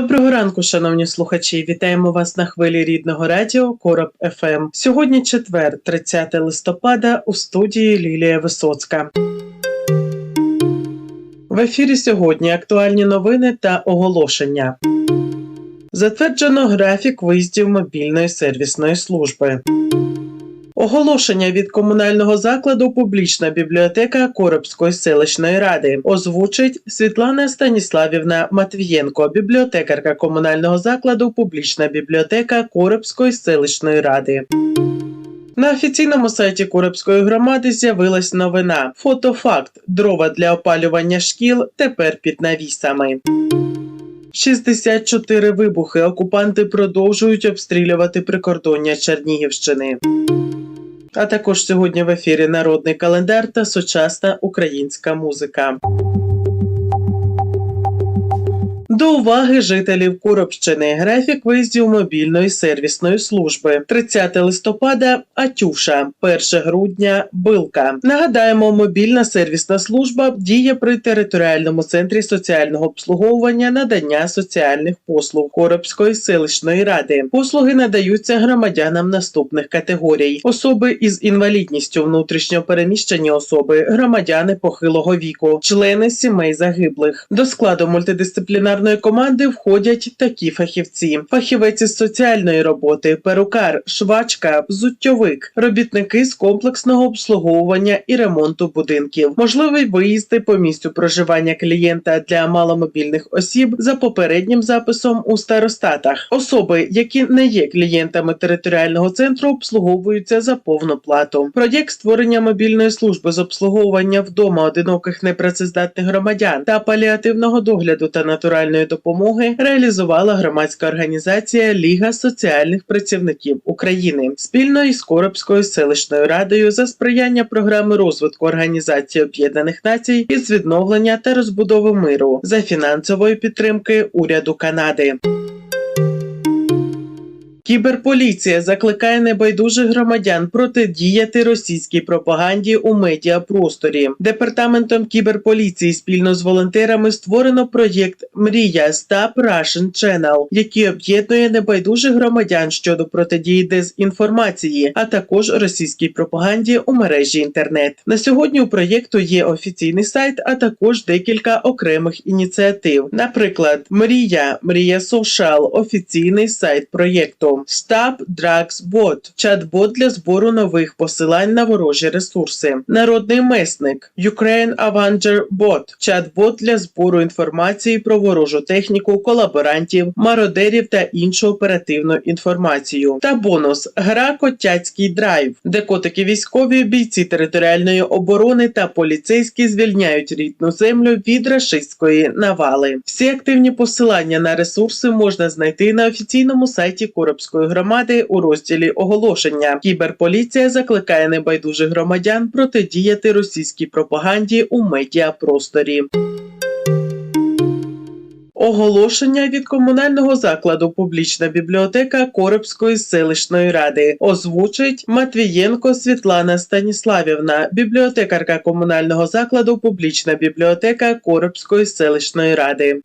Доброго ранку, шановні слухачі. Вітаємо вас на хвилі рідного радіо Короб ФМ. Сьогодні четвер, 30 листопада, у студії Лілія Висоцька. В ефірі сьогодні актуальні новини та оголошення. Затверджено графік виїздів мобільної сервісної служби. Оголошення від комунального закладу Публічна бібліотека Коробської селищної ради озвучить Світлана Станіславівна Матвієнко, бібліотекарка комунального закладу Публічна бібліотека Коробської селищної ради. На офіційному сайті Коробської громади з'явилась новина. Фотофакт: дрова для опалювання шкіл тепер під навісами. 64 вибухи. Окупанти продовжують обстрілювати прикордоння Чернігівщини. А також сьогодні в ефірі народний календар та сучасна українська музика. До уваги жителів Коробщини графік виїздів мобільної сервісної служби 30 листопада Атюша, 1 грудня Билка. Нагадаємо, мобільна сервісна служба діє при територіальному центрі соціального обслуговування надання соціальних послуг Коробської селищної ради. Послуги надаються громадянам наступних категорій: особи із інвалідністю, внутрішньо переміщені особи, громадяни похилого віку, члени сімей загиблих. До складу мультидисциплінарної команди входять такі фахівці: фахівець із соціальної роботи, перукар, швачка, взуттєвик, робітники з комплексного обслуговування і ремонту будинків, можливі виїзди по місцю проживання клієнта для маломобільних осіб за попереднім записом у старостатах. Особи, які не є клієнтами територіального центру, обслуговуються за повну плату. Проєкт створення мобільної служби з обслуговування вдома одиноких непрацездатних громадян та паліативного догляду та натуральної допомоги реалізувала громадська організація Ліга соціальних працівників України спільно із Коробською селищною радою за сприяння програми розвитку Організації Об'єднаних Націй із відновлення та розбудови миру за фінансової підтримки уряду Канади. Кіберполіція закликає небайдужих громадян протидіяти російській пропаганді у медіапросторі. Департаментом кіберполіції спільно з волонтерами створено проєкт Мрія Stop Russian Channel, який об'єднує небайдужих громадян щодо протидії дезінформації, а також російській пропаганді у мережі інтернет. На сьогодні у проєкту є офіційний сайт, а також декілька окремих ініціатив. Наприклад, Мрія, Мрія Social, офіційний сайт проєкту. Stop Drugs Bot – чат-бот для збору нових посилань на ворожі ресурси. Народний месник Ukraine Avenger Bot – чат-бот для збору інформації про ворожу техніку, колаборантів, мародерів та іншу оперативну інформацію. Та бонус гра Котяцький драйв, де котики військові, бійці територіальної оборони та поліцейські звільняють рідну землю від рашистської навали. Всі активні посилання на ресурси можна знайти на офіційному сайті Коробської громади у розділі оголошення. Кіберполіція закликає небайдужих громадян протидіяти російській пропаганді у медіапросторі. Оголошення від комунального закладу Публічна бібліотека Коробської селищної ради озвучить Матвієнко Світлана Станіславівна, бібліотекарка комунального закладу Публічна бібліотека Коробської селищної ради.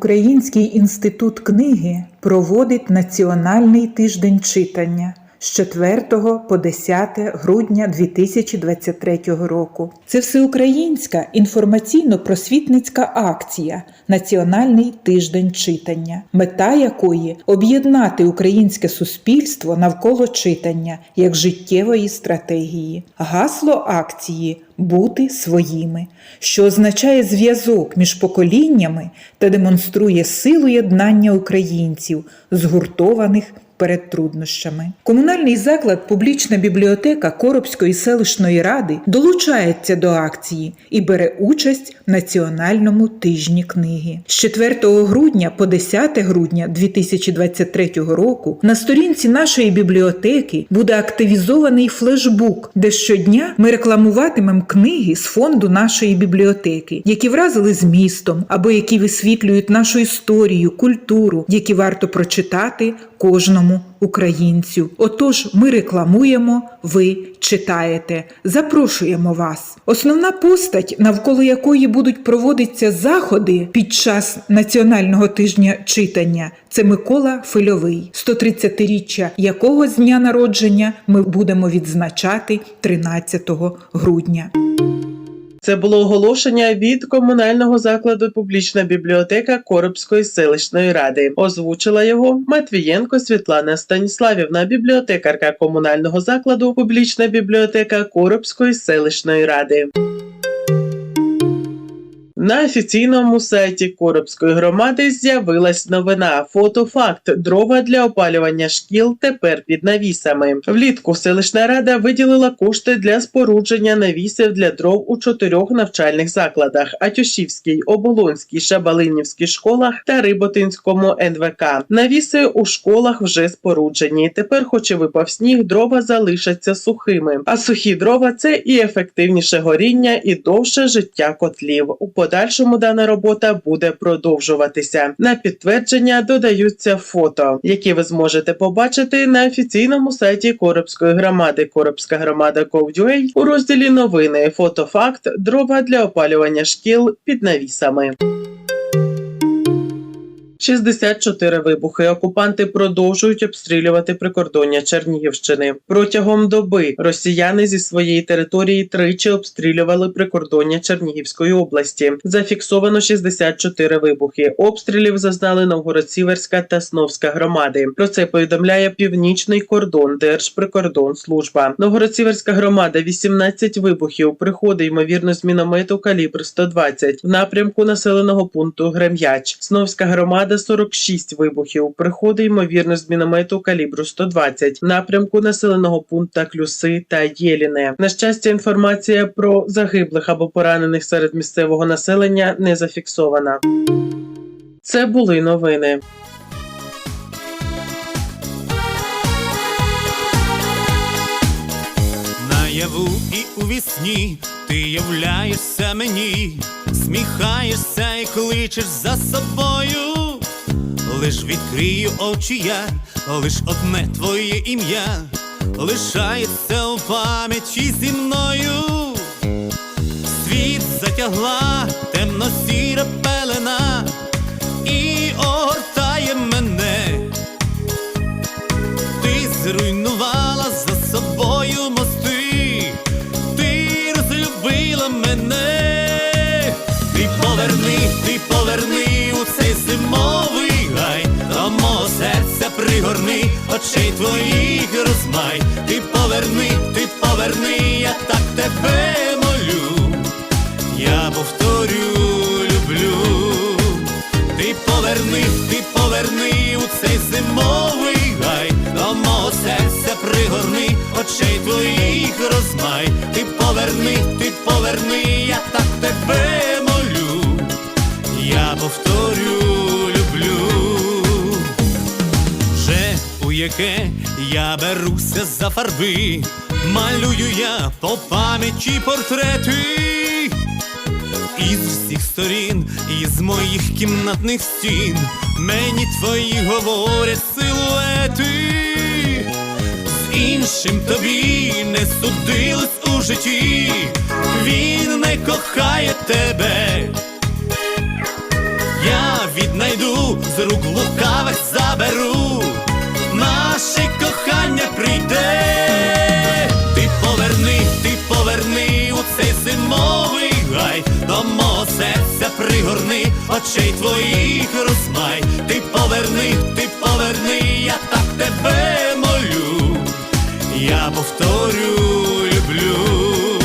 Український інститут книги проводить Національний тиждень читання з 4 по 10 грудня 2023 року. Це всеукраїнська інформаційно-просвітницька акція Національний тиждень читання, мета якої об'єднати українське суспільство навколо читання як життєвої стратегії. Гасло акції бути своїми, що означає зв'язок між поколіннями та демонструє силу єднання українців, згуртованих перед труднощами. Комунальний заклад Публічна бібліотека Коробської селищної ради долучається до акції і бере участь в національному тижні книги. З 4 грудня по 10 грудня 2023 року на сторінці нашої бібліотеки буде активізований флешбук, де щодня ми рекламуватимемо книги з фонду нашої бібліотеки, які вразили змістом або які висвітлюють нашу історію, культуру, які варто прочитати кожному українцю. Отож, ми рекламуємо, ви читаєте. Запрошуємо вас. Основна постать, навколо якої будуть проводитися заходи під час національного тижня читання, це Микола Фильовий, 130-річчя якого з дня народження ми будемо відзначати 13 грудня. Це було оголошення від комунального закладу Публічна бібліотека Коробської селищної ради. Озвучила його Матвієнко Світлана Станіславівна, бібліотекарка комунального закладу Публічна бібліотека Коробської селищної ради. На офіційному сайті Коробської громади з'явилась новина. Фотофакт дрова для опалювання шкіл тепер під навісами. Влітку селищна рада виділила кошти для спорудження навісів для дров у чотирьох навчальних закладах: Атюшівській, Оболонській, Шабалинівській школах та Риботинському НВК. Навіси у школах вже споруджені. Тепер, хоч і випав сніг, дрова залишаться сухими. А сухі дрова це і ефективніше горіння, і довше життя котлів. У подальшому дана робота буде продовжуватися. На підтвердження додаються фото, які ви зможете побачити на офіційному сайті Коробської громади Коробська громада Ковдюей у розділі новини. Фотофакт дрова для опалювання шкіл під навісами. 64 вибухи. Окупанти продовжують обстрілювати прикордоння Чернігівщини. Протягом доби росіяни зі своєї території тричі обстрілювали прикордоння Чернігівської області. Зафіксовано 64 вибухи. Обстрілів зазнали Новгород-Сіверська та Сновська громади. Про це повідомляє Північний кордон Держприкордонслужба. Новгород-Сіверська громада 18 вибухів. Приходи ймовірно з міномету калібр 120 в напрямку населеного пункту Грем'яч. Сновська громада 46 вибухів. Приходи ймовірно з міномету калібру 120 напрямку населеного пункту Клюси та Єліне. На щастя, інформація про загиблих або поранених серед місцевого населення не зафіксована. Це були новини. Наяву і у вісні ти являєшся мені, сміхаєшся і кличеш за собою. Лиш відкрию очі я, лиш одне твоє ім'я лишається у пам'яті зі мною. Світ затягла темно-сіра пелена і огортає мене. Ти зруйнувала пригорни, очей твоїх розмай, ти поверни, ти поверни, я так тебе молю, я повторю, люблю. Ти поверни, ти поверни у цей зимовий гай, до мого серця пригорни, очей твоїх розмай. Ти поверни, ти поверни, у яке я беруся за фарби, малюю я по пам'яті портрети. Із всіх сторін, із моїх кімнатних стін, мені твої говорять силуети, з іншим тобі не судилось у житті, він не кохає тебе. Я віднайду з рук лукавих заберу, наше кохання прийде. Ти поверни, ти поверни у цей зимовий гай, до мого серця пригорни, очей твоїх розмай. Ти поверни, ти поверни, я так тебе молю, я повторю, люблю.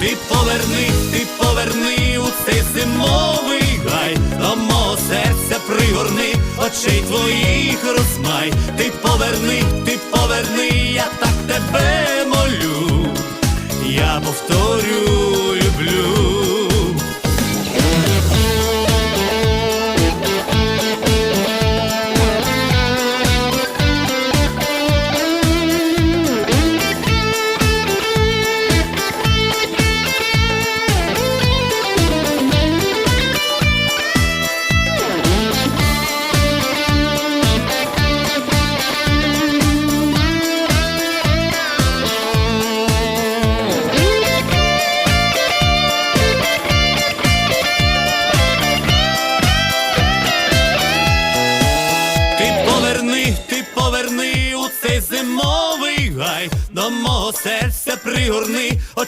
Ти поверни, ти поверни у цей зимовий гай, до мого серця пригорни. очей твоїх розмай, поверни, ти поверни, я так тебе молю, я повторю,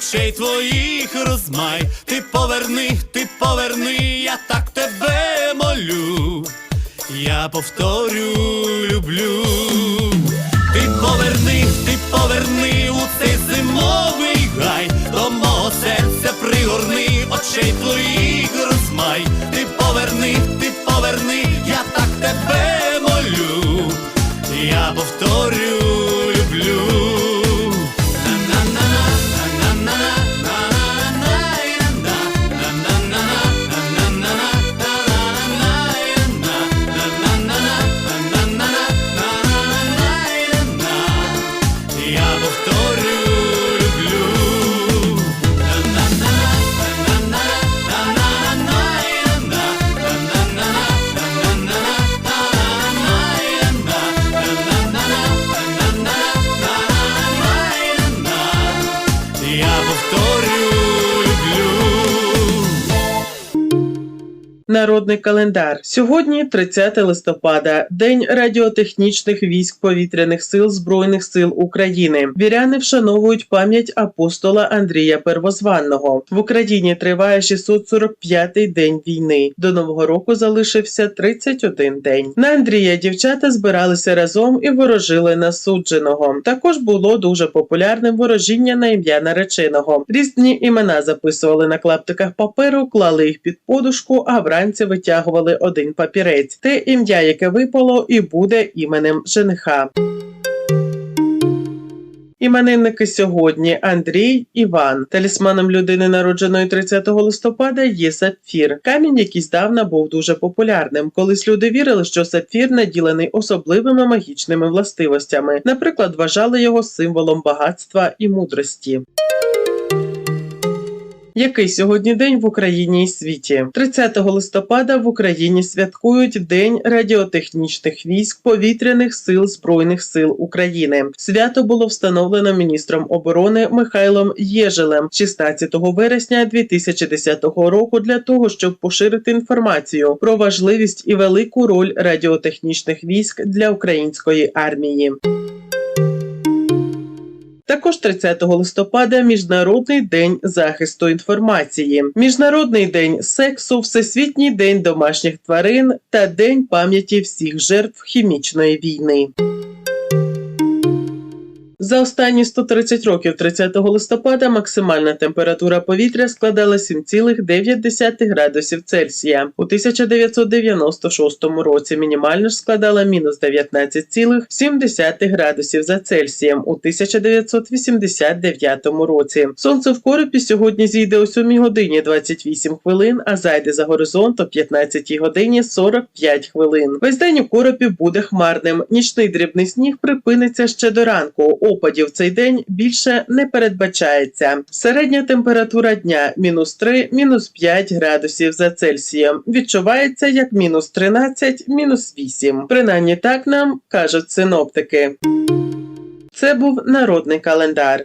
очей твоїх розмай. Ти поверни, ти поверни, я так тебе молю, я повторю, люблю. Ти поверни, ти поверни у цей зимовий гай, до мого серця пригорни, очей твоїх Народний календар. Сьогодні 30 листопада, День радіотехнічних військ повітряних сил Збройних сил України. Віряни вшановують пам'ять апостола Андрія Первозванного. В Україні триває 645-й день війни. До нового року залишився 31 день. На Андрія дівчата збиралися разом і ворожили на судженого. Також було дуже популярним ворожіння на ім'я нареченого. Різні імена записували на клаптиках паперу, клали їх під подушку, а вранці витягували один папірець. Те ім'я, яке випало, і буде іменем жениха. Іменинники сьогодні Андрій Іван. Талісманом людини, народженої 30 листопада, є сапфір. Камінь, який здавна був дуже популярним. Колись люди вірили, що сапфір наділений особливими магічними властивостями. Наприклад, вважали його символом багатства і мудрості. Який сьогодні день в Україні і світі? 30 листопада в Україні святкують День радіотехнічних військ повітряних сил Збройних сил України. Свято було встановлено міністром оборони Михайлом Єжелем 16 вересня 2010 року для того, щоб поширити інформацію про важливість і велику роль радіотехнічних військ для української армії. Також 30 листопада Міжнародний день захисту інформації, Міжнародний день сексу, Всесвітній день домашніх тварин та День пам'яті всіх жертв хімічної війни. За останні 130 років 30 листопада максимальна температура повітря складала 7,9 градусів Цельсія. У 1996 році мінімальна ж складала мінус 19,7 градусів за Цельсієм у 1989 році. Сонце в коропі сьогодні зійде о 7 годині 28 хвилин, а зайде за горизонт о 15 годині 45 хвилин. Весь день у коропі буде хмарним. Нічний дрібний сніг припиниться ще до ранку. Опадів цей день більше не передбачається. Середня температура дня мінус 3, мінус 5 градусів за Цельсієм. Відчувається як мінус 13, мінус 8. Принаймні так нам кажуть синоптики. Це був народний календар.